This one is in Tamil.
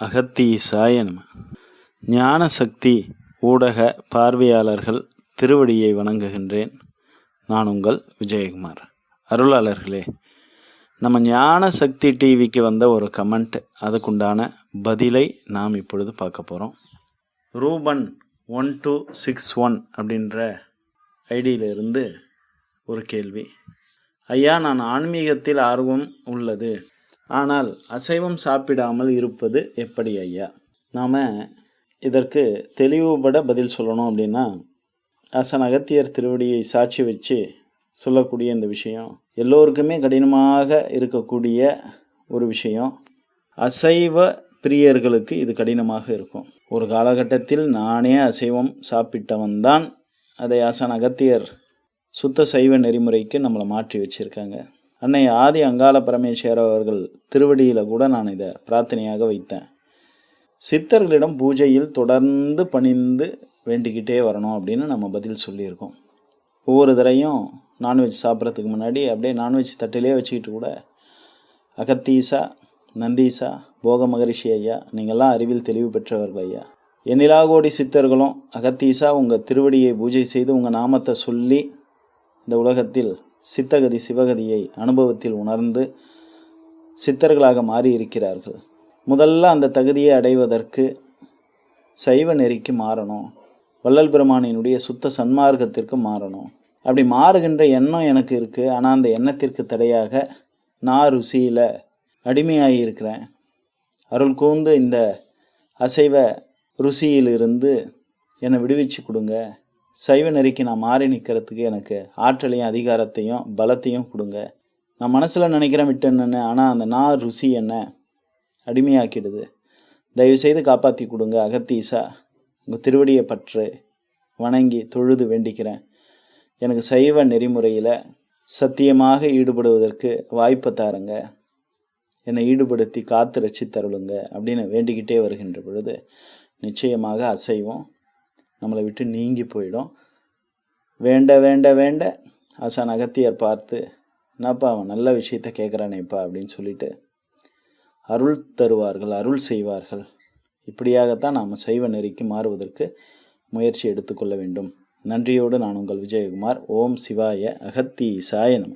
அகத்தீசாய நம. ஞான சக்தி ஊடக பார்வையாளர்கள் திருவடியை வணங்குகின்றேன். நான் உங்கள் விஜயகுமார். அருளாளர்களே நம்ம ஞான சக்தி டிவிக்கு வந்த ஒரு கமெண்ட் அதுக்குண்டான பதிலை நாம் இப்பொழுது பார்க்க போகிறோம் Ruban one two six one அப்படின்ற ஐடியிலிருந்து ஒரு கேள்வி. ஐயா நான் ஆன்மீகத்தில் ஆர்வம் உள்ளது. ஆனால் அசைவம் சாப்பிடாமல் இருப்பது எப்படி ஐயா? நாம் இதற்கு தெளிவுபட பதில் சொல்லணும் அப்படின்னா அசன் அகத்தியர் திருவடியை சாட்சி வச்சு சொல்லக்கூடிய இந்த விஷயம் எல்லோருக்குமே கடினமாக இருக்கக்கூடிய ஒரு விஷயம். அசைவ பிரியர்களுக்கு இது கடினமாக இருக்கும். ஒரு காலகட்டத்தில் நானே அசைவம் சாப்பிட்டவன் தான் அதை அசன் அகத்தியர் சுத்த சைவ நெறிமுறைக்கு நம்மளை மாற்றி வச்சுருக்காங்க. அன்னை ஆதி அங்காள பரமேஸ்வரர் அவர்கள் திருவடியில் கூட நான் இதை பிரார்த்தனையாக வைத்தேன். சித்தர்களிடம் பூஜையில் தொடர்ந்து பணிந்து வேண்டிக்கிட்டே வரணும் அப்படின்னு நம்ம பதில் சொல்லியிருக்கோம். ஒவ்வொரு தரையும் நான்வெஜ் சாப்பிட்றதுக்கு முன்னாடி அப்படியே நான்வெஜ் தட்டிலே வச்சுக்கிட்டு கூட அகத்தீசா நந்தீசா போக மகரிஷி ஐயா நீங்கள்லாம் அறிவில் தெளிவு பெற்றவர்கள் ஐயா. எண்ணிலாகோடி சித்தர்களும் அகத்தீசா உங்கள் திருவடியை பூஜை செய்து உங்கள் நாமத்தை சொல்லி இந்த உலகத்தில் சித்தகதி சிவகதியை அனுபவத்தில் உணர்ந்து சித்தர்களாக மாறி இருக்கிறார்கள் முதல்ல அந்த தகுதியை அடைவதற்கு சைவ நெறிக்கு மாறணும். வள்ளல் பெருமானினுடைய சுத்த சன்மார்க்கத்திற்கு மாறணும். அப்படி மாறுகின்ற எண்ணம் எனக்கு இருக்குது ஆனால் அந்த எண்ணத்திற்கு தடையாக நான் ருசியில் அடிமையாகி இருக்கிறேன் அருள் கூர்ந்து இந்த அசைவ ருசியிலிருந்து என்னை விடுவிச்சு கொடுங்க. சைவ நெறிக்கு நான் மாறி நிற்கிறதுக்கு எனக்கு ஆற்றலையும் அதிகாரத்தையும் பலத்தையும் கொடுங்க. நான் மனசில் நினைக்கிறேன் விட்டேன்னு ஆனால் அந்த நான் ருசி என்ன? அடிமையாக்கிடுது. தயவுசெய்து காப்பாற்றி கொடுங்க அகத்தீசா. உங்கள் திருவடியை பற்று வணங்கி தொழுது வேண்டிக்கிறேன். எனக்கு சைவ நெறிமுறையில் சத்தியமாக ஈடுபடுவதற்கு வாய்ப்பை தாருங்க. என்னை ஈடுபடுத்தி காத்து ரசித்தருளுங்க அப்படின்னு வேண்டிக்கிட்டே வருகின்ற பொழுது நிச்சயமாக அசைவம். நம்மளை விட்டு நீங்கி போயிடும். வேண்ட வேண்ட வேண்ட ஆசான் அகத்தியர் பார்த்து என்னப்பா அவன் நல்ல விஷயத்த கேட்குறானேப்பா அப்படின்னு சொல்லிட்டு அருள் தருவார்கள் அருள் செய்வார்கள். இப்படியாகத்தான் நாம் சைவ நெறிக்கு மாறுவதற்கு முயற்சி எடுத்துக்கொள்ள வேண்டும். நன்றியோடு நான் உங்கள் விஜயகுமார். ஓம் சிவாய அகத்தி நம.